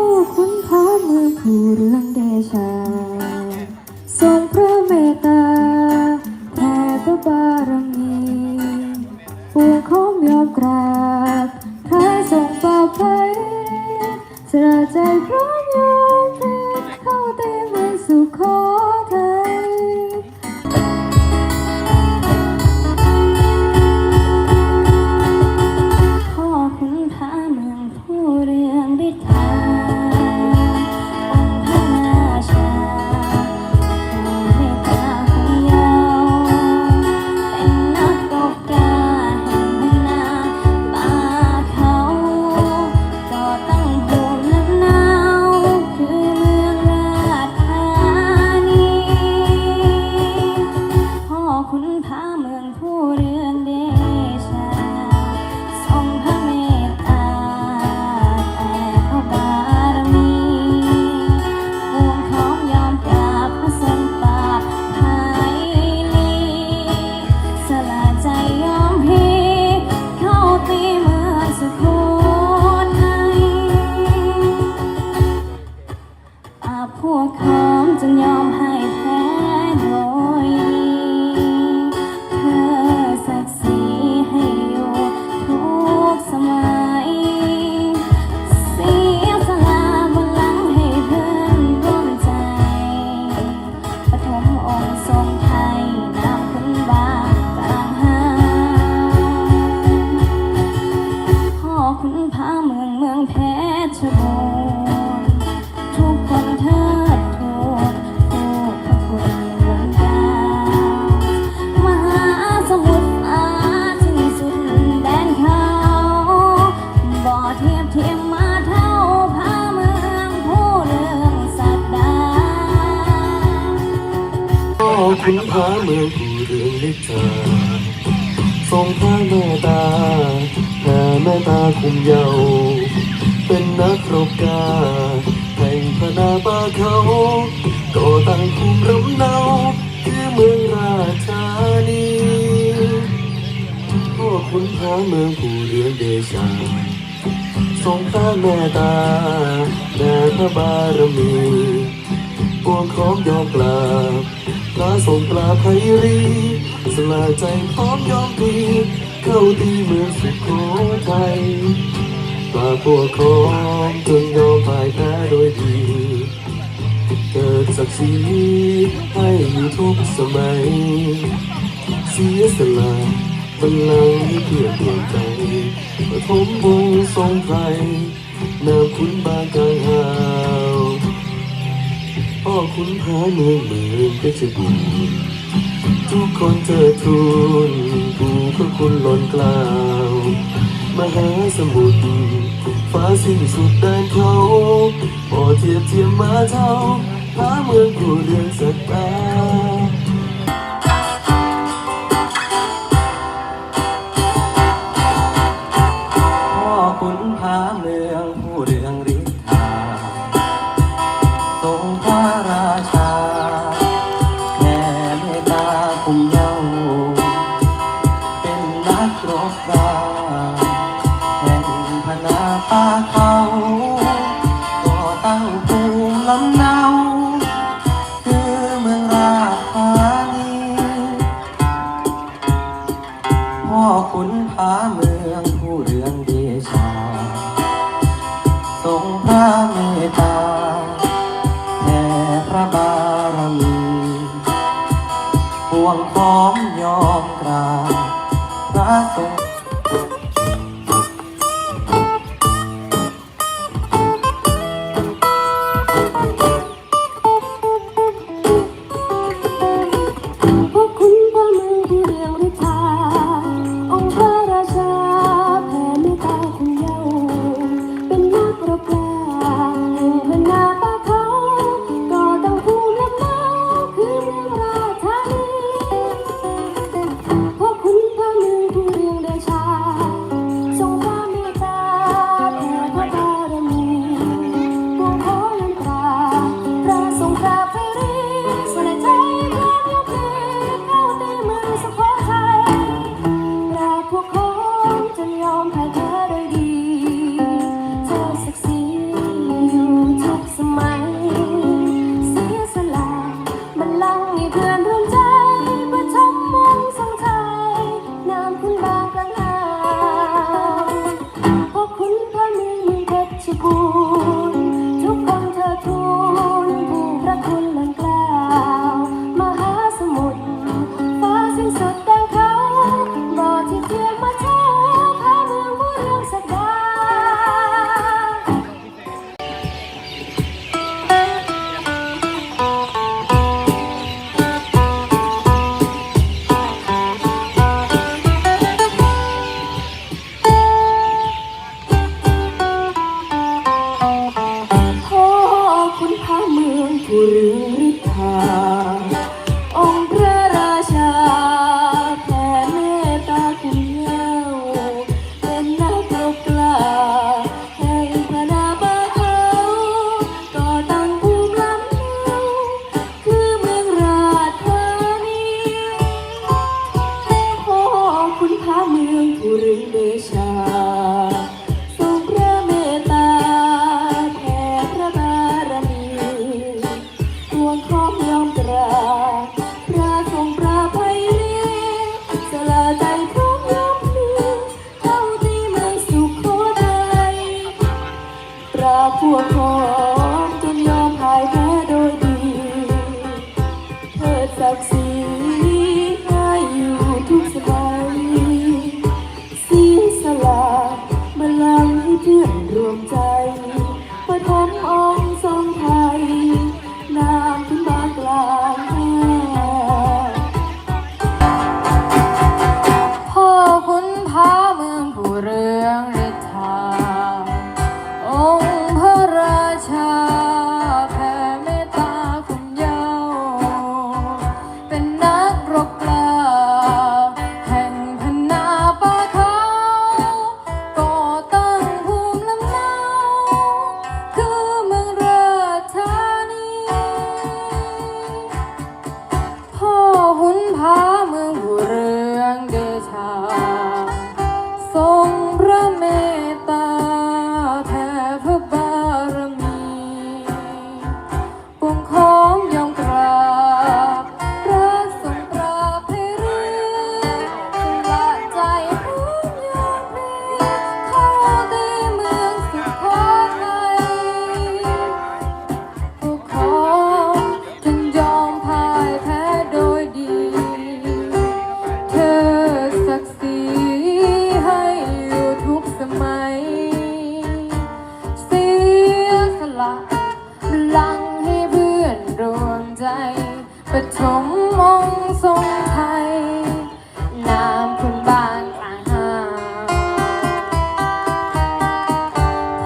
ผู้คุ้นพาเมืองผู้เรืองเดชา ทรงพระเมตตาแผ่พระบารมีปวงขอ พวกพ้องจึงยอมให้ พ่อคุณพระเมืองผู้เรืองฤทธาทรงพระเมตตาแผ่เมตตาคุมเยาว์เป็นนักรบกาแห่งพนาป่าเขาก่อตั้งภูมิลำเนาคือเมืองราชานีพ่อคุณพระเมืองผู้เรืองเดชาทรงพระเมตตาแด่พระบารมีปวงของยอมกราบ พระทรงปราไพรีสละใจพร้อมยอมพลีเข้าตีเมืองสุโขทัยปราบพวกของจนยอมพ่ายแพ้โดยดีเกิดศักดิ์ศรีให้อยู่ทุกสมัย เสียสละบัลลังเพื่อดวงใจปฐมวงทรงไทยนาคุณบางกลางหา พ่อคุณพาเมืองเมืองเพชรบูรณ์ทุกคนเจอทูลผู้พระคุณล้นกล่าวมหาสมุทรฟ้าสิ้นสุดแดนเขาพอเทียบเทียมมาเท่าพาเมืองผู้เรืองสักตา ขุนพาเมืองผู้เรืองเดชาทรงพระเมตตา ผู้เรืองฤทา ฐมมงทรงไทย นามคุณบ้านกลางหา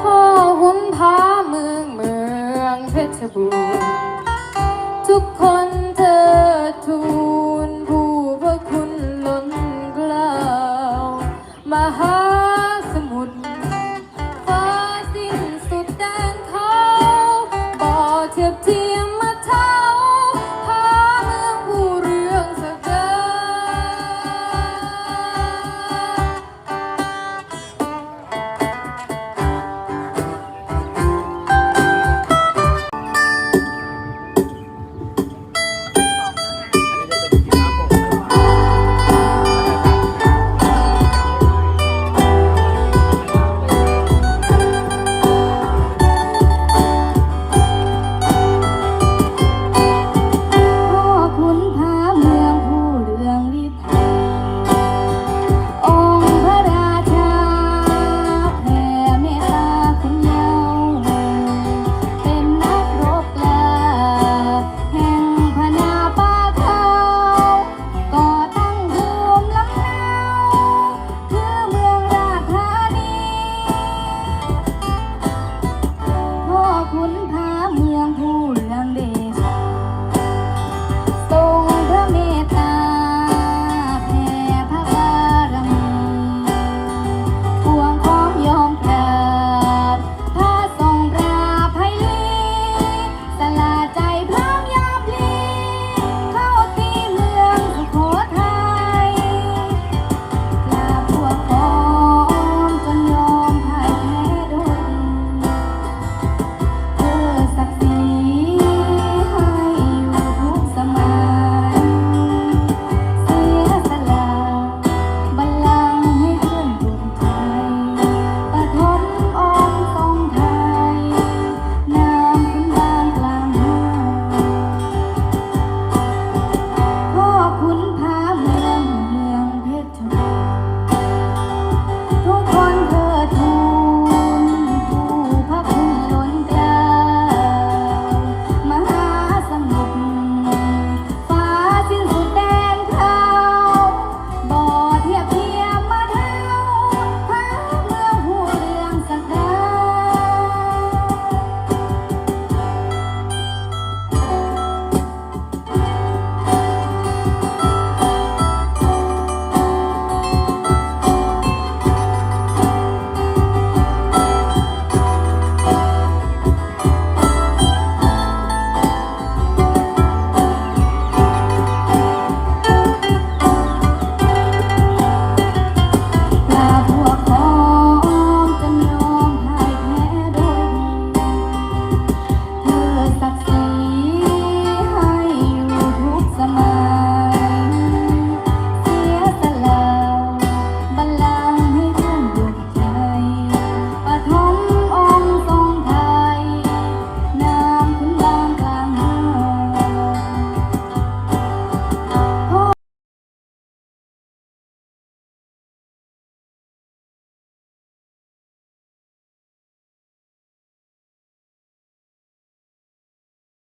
พ่อหุ้นพาเมืองเมืองเพชรบูรณ์ทุกคนเธอทูลผู้พระคุณล้นเกล้ามหา